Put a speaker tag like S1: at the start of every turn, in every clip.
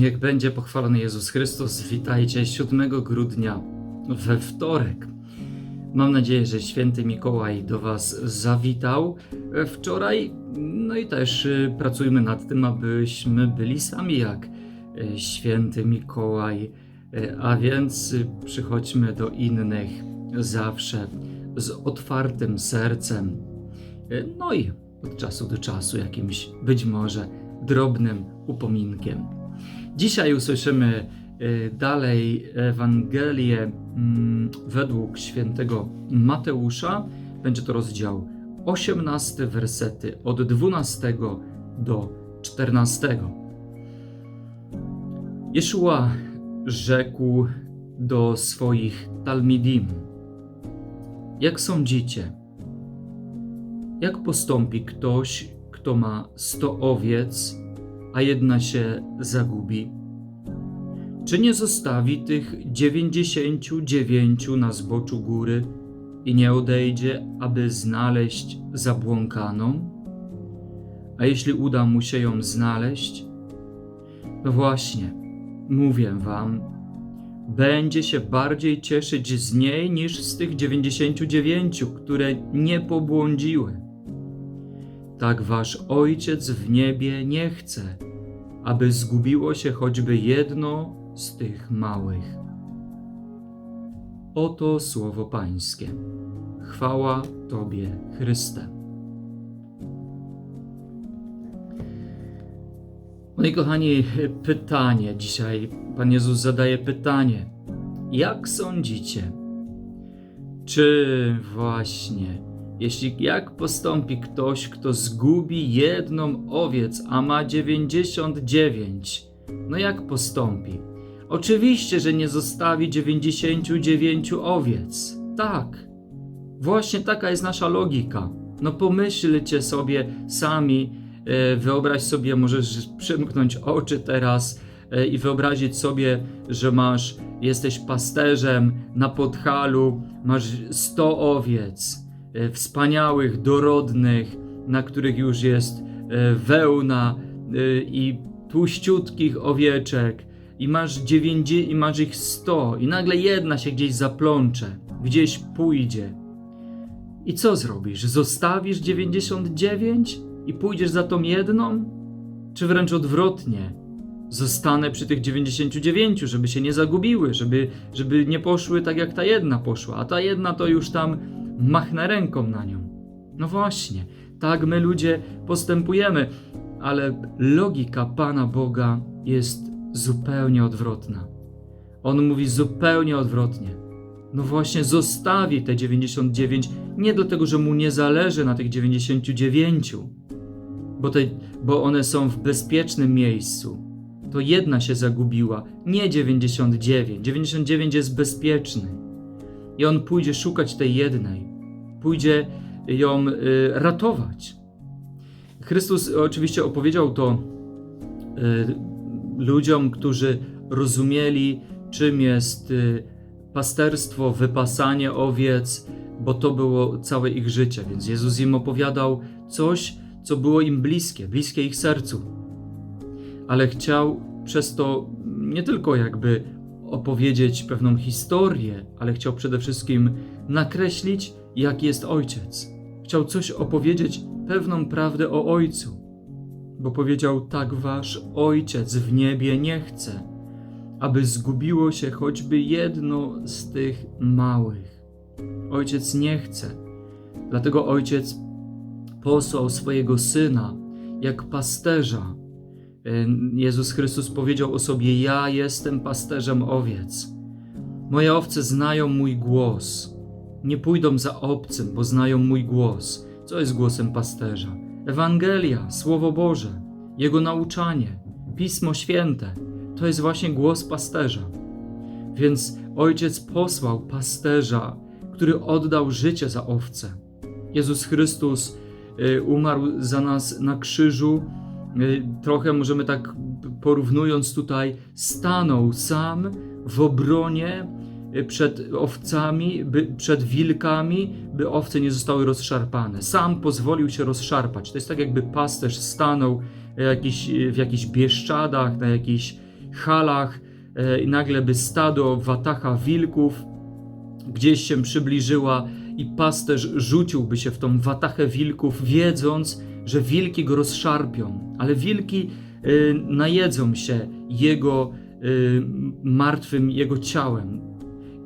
S1: Niech będzie pochwalony Jezus Chrystus. Witajcie 7 grudnia we wtorek. Mam nadzieję, że święty Mikołaj do Was zawitał wczoraj. No i też y, pracujmy nad tym, abyśmy byli sami jak y, święty Mikołaj. Y, A więc przychodźmy do innych zawsze z otwartym sercem. No i od czasu do czasu jakimś być może drobnym upominkiem. Dzisiaj usłyszymy y, dalej Ewangelię mm, według świętego Mateusza. Będzie to rozdział 18, wersety od 12 do 14. Jeszua rzekł do swoich Talmidim: Jak sądzicie, jak postąpi ktoś, kto ma sto owiec, a jedna się zagubi? Czy nie zostawi tych dziewięćdziesięciu dziewięciu na zboczu góry i nie odejdzie, aby znaleźć zabłąkaną? A jeśli uda mu się ją znaleźć? No właśnie, mówię wam, będzie się bardziej cieszyć z niej niż z tych dziewięćdziesięciu dziewięciu, które nie pobłądziły. Tak wasz Ojciec w niebie nie chce, aby zgubiło się choćby jedno z tych małych. Oto słowo Pańskie. Chwała Tobie, Chryste. Moi kochani, pytanie dzisiaj. Pan Jezus zadaje pytanie. Jak sądzicie? Czy właśnie, jeśli jak postąpi ktoś, kto zgubi jedną owiec, a ma 99, no jak postąpi? Oczywiście, że nie zostawi 99 owiec. Tak. Właśnie taka jest nasza logika. No pomyślcie sobie sami, e, wyobraź sobie, możesz przymknąć oczy teraz e, i wyobrazić sobie, że masz, jesteś pasterzem na podchalu, masz 100 owiec, wspaniałych, dorodnych, na których już jest e, wełna e, i tłuściutkich owieczek i masz, dziewięćdzie- i masz ich 100 i nagle jedna się gdzieś zaplącze, gdzieś pójdzie. I co zrobisz? Zostawisz 99 i pójdziesz za tą jedną? Czy wręcz odwrotnie? Zostanę przy tych 99, żeby się nie zagubiły, żeby, żeby nie poszły tak jak ta jedna poszła, a ta jedna to już tam machnę ręką na nią. No właśnie, tak my ludzie postępujemy, ale logika Pana Boga jest zupełnie odwrotna. On mówi zupełnie odwrotnie. No właśnie, zostawi te 99 nie dlatego, że mu nie zależy na tych 99, bo, te, bo one są w bezpiecznym miejscu. To jedna się zagubiła, nie 99. 99 jest bezpieczny. I on pójdzie szukać tej jednej, pójdzie ją y, ratować. Chrystus oczywiście opowiedział to y, ludziom, którzy rozumieli, czym jest y, pasterstwo, wypasanie owiec, bo to było całe ich życie. Więc Jezus im opowiadał coś, co było im bliskie, bliskie ich sercu. Ale chciał przez to nie tylko jakby opowiedzieć pewną historię, ale chciał przede wszystkim nakreślić, jaki jest ojciec. Chciał coś opowiedzieć, pewną prawdę o ojcu, bo powiedział: Tak, wasz ojciec w niebie nie chce, aby zgubiło się choćby jedno z tych małych. Ojciec nie chce, dlatego ojciec posłał swojego syna jak pasterza. Jezus Chrystus powiedział o sobie: Ja jestem pasterzem owiec. Moje owce znają mój głos. Nie pójdą za obcym, bo znają mój głos. Co jest głosem pasterza? Ewangelia, Słowo Boże, Jego nauczanie, Pismo Święte. To jest właśnie głos pasterza. Więc ojciec posłał pasterza, który oddał życie za owce. Jezus Chrystus y, umarł za nas na krzyżu. Y, Trochę możemy tak porównując tutaj, stanął sam w obronie przed owcami, by, przed wilkami, by owce nie zostały rozszarpane. Sam pozwolił się rozszarpać. To jest tak, jakby pasterz stanął w jakichś, w jakichś bieszczadach, na jakichś halach e, i nagle by stado watacha wilków gdzieś się przybliżyła i pasterz rzuciłby się w tą watachę wilków, wiedząc, że wilki go rozszarpią, ale wilki y, najedzą się jego y, martwym, jego ciałem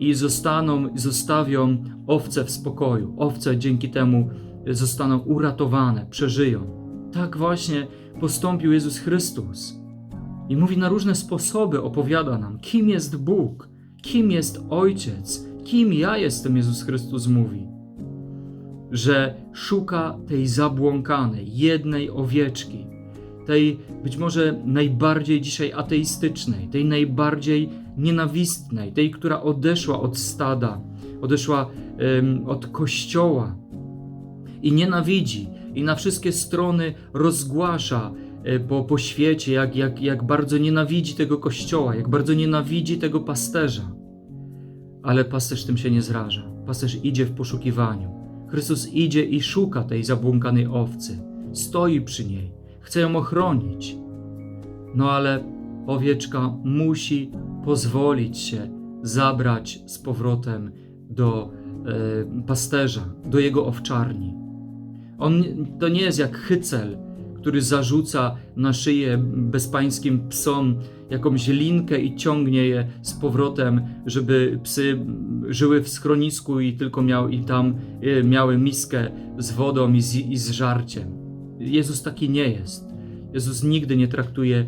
S1: i zostaną, zostawią owce w spokoju. Owce dzięki temu zostaną uratowane, przeżyją. Tak właśnie postąpił Jezus Chrystus. I mówi na różne sposoby, opowiada nam, kim jest Bóg, kim jest Ojciec, kim ja jestem, Jezus Chrystus mówi. Że szuka tej zabłąkanej, jednej owieczki, tej być może najbardziej dzisiaj ateistycznej, tej najbardziej nienawistnej, tej, która odeszła od stada, odeszła um, od kościoła i nienawidzi, i na wszystkie strony rozgłasza e, po, po świecie, jak, jak, jak bardzo nienawidzi tego kościoła, jak bardzo nienawidzi tego pasterza. Ale pasterz tym się nie zraża. Pasterz idzie w poszukiwaniu. Chrystus idzie i szuka tej zabłąkanej owcy. Stoi przy niej, chce ją ochronić. No ale owieczka musi pozwolić się zabrać z powrotem do e, pasterza, do jego owczarni. On to nie jest jak hycel, który zarzuca na szyję bezpańskim psom jakąś linkę i ciągnie je z powrotem, żeby psy żyły w schronisku i tylko miał, i tam e, miały miskę z wodą i z, i z żarciem. Jezus taki nie jest. Jezus nigdy nie traktuje e,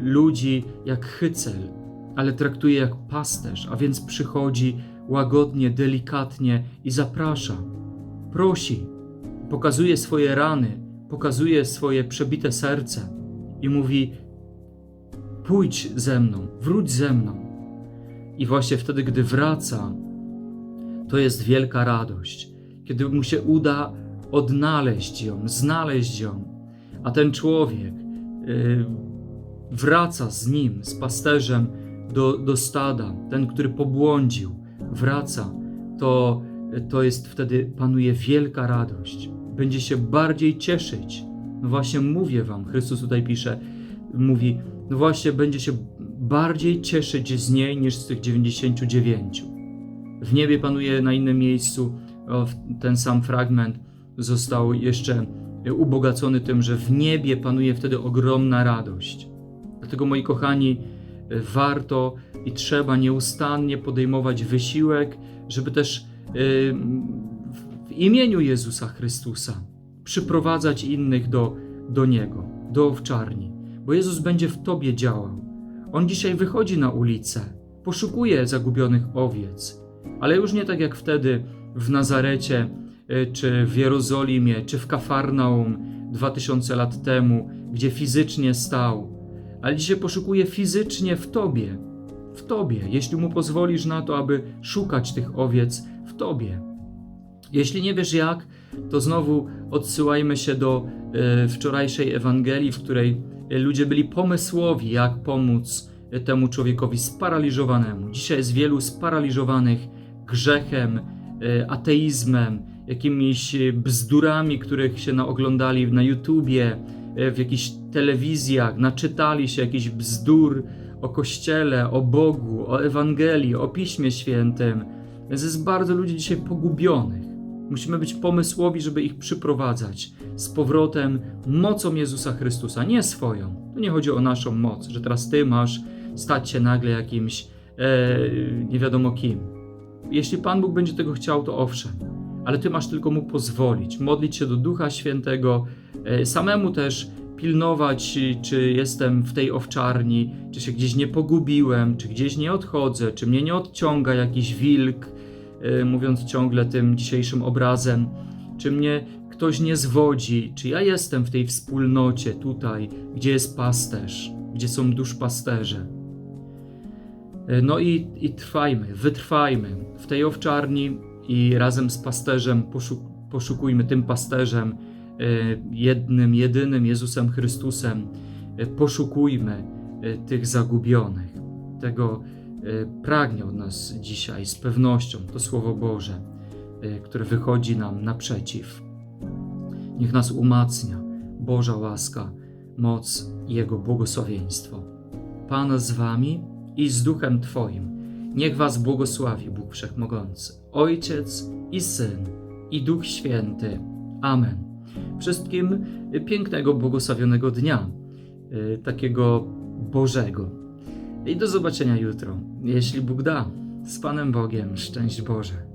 S1: ludzi jak hycel, ale traktuje jak pasterz, a więc przychodzi łagodnie, delikatnie i zaprasza, prosi, pokazuje swoje rany, pokazuje swoje przebite serce i mówi: Pójdź ze mną, wróć ze mną. I właśnie wtedy, gdy wraca, to jest wielka radość, kiedy mu się uda odnaleźć ją, znaleźć ją, a ten człowiek yy, wraca z nim, z pasterzem do, do stada, ten, który pobłądził, wraca, to, to jest wtedy panuje wielka radość. Będzie się bardziej cieszyć. No właśnie mówię wam, Chrystus tutaj pisze, mówi, no właśnie będzie się bardziej cieszyć z niej niż z tych 99. W niebie panuje na innym miejscu, ten sam fragment został jeszcze ubogacony tym, że w niebie panuje wtedy ogromna radość. Dlatego, moi kochani, warto i trzeba nieustannie podejmować wysiłek, żeby też w imieniu Jezusa Chrystusa przyprowadzać innych do, do Niego, do owczarni, bo Jezus będzie w Tobie działał. On dzisiaj wychodzi na ulicę, poszukuje zagubionych owiec, ale już nie tak jak wtedy w Nazarecie, czy w Jerozolimie, czy w Kafarnaum 2000 lat temu, gdzie fizycznie stał, ale dzisiaj poszukuje fizycznie w Tobie, w Tobie, jeśli Mu pozwolisz na to, aby szukać tych owiec w Tobie. Jeśli nie wiesz jak, to znowu odsyłajmy się do e, wczorajszej Ewangelii, w której ludzie byli pomysłowi, jak pomóc temu człowiekowi sparaliżowanemu. Dzisiaj jest wielu sparaliżowanych grzechem, e, ateizmem, jakimiś bzdurami, których się naoglądali na YouTubie, e, w jakichś telewizjach, naczytali się jakichś bzdur o Kościele, o Bogu, o Ewangelii, o Piśmie Świętym. Więc jest bardzo ludzi dzisiaj pogubionych. Musimy być pomysłowi, żeby ich przyprowadzać z powrotem mocą Jezusa Chrystusa, nie swoją. Tu nie chodzi o naszą moc, że teraz ty masz stać się nagle jakimś e, nie wiadomo kim. Jeśli Pan Bóg będzie tego chciał, to owszem, ale ty masz tylko mu pozwolić, modlić się do Ducha Świętego, e, samemu też pilnować, czy jestem w tej owczarni, czy się gdzieś nie pogubiłem, czy gdzieś nie odchodzę, czy mnie nie odciąga jakiś wilk, yy, mówiąc ciągle tym dzisiejszym obrazem, czy mnie ktoś nie zwodzi, czy ja jestem w tej wspólnocie tutaj, gdzie jest pasterz, gdzie są duszpasterze. Yy, no i, i trwajmy, wytrwajmy w tej owczarni i razem z pasterzem poszuk poszukujmy tym pasterzem, E, jednym, jedynym Jezusem Chrystusem, e, poszukujmy e, tych zagubionych. Tego pragnie od nas dzisiaj z pewnością to Słowo Boże, które wychodzi nam naprzeciw. Niech nas umacnia Boża łaska, moc Jego błogosławieństwo. Pan z wami i z duchem Twoim. Niech was błogosławi Bóg Wszechmogący, Ojciec i Syn i Duch Święty. Amen. Wszystkim pięknego, błogosławionego dnia, y, takiego Bożego. I do zobaczenia jutro, jeśli Bóg da. Z Panem Bogiem, szczęść Boże.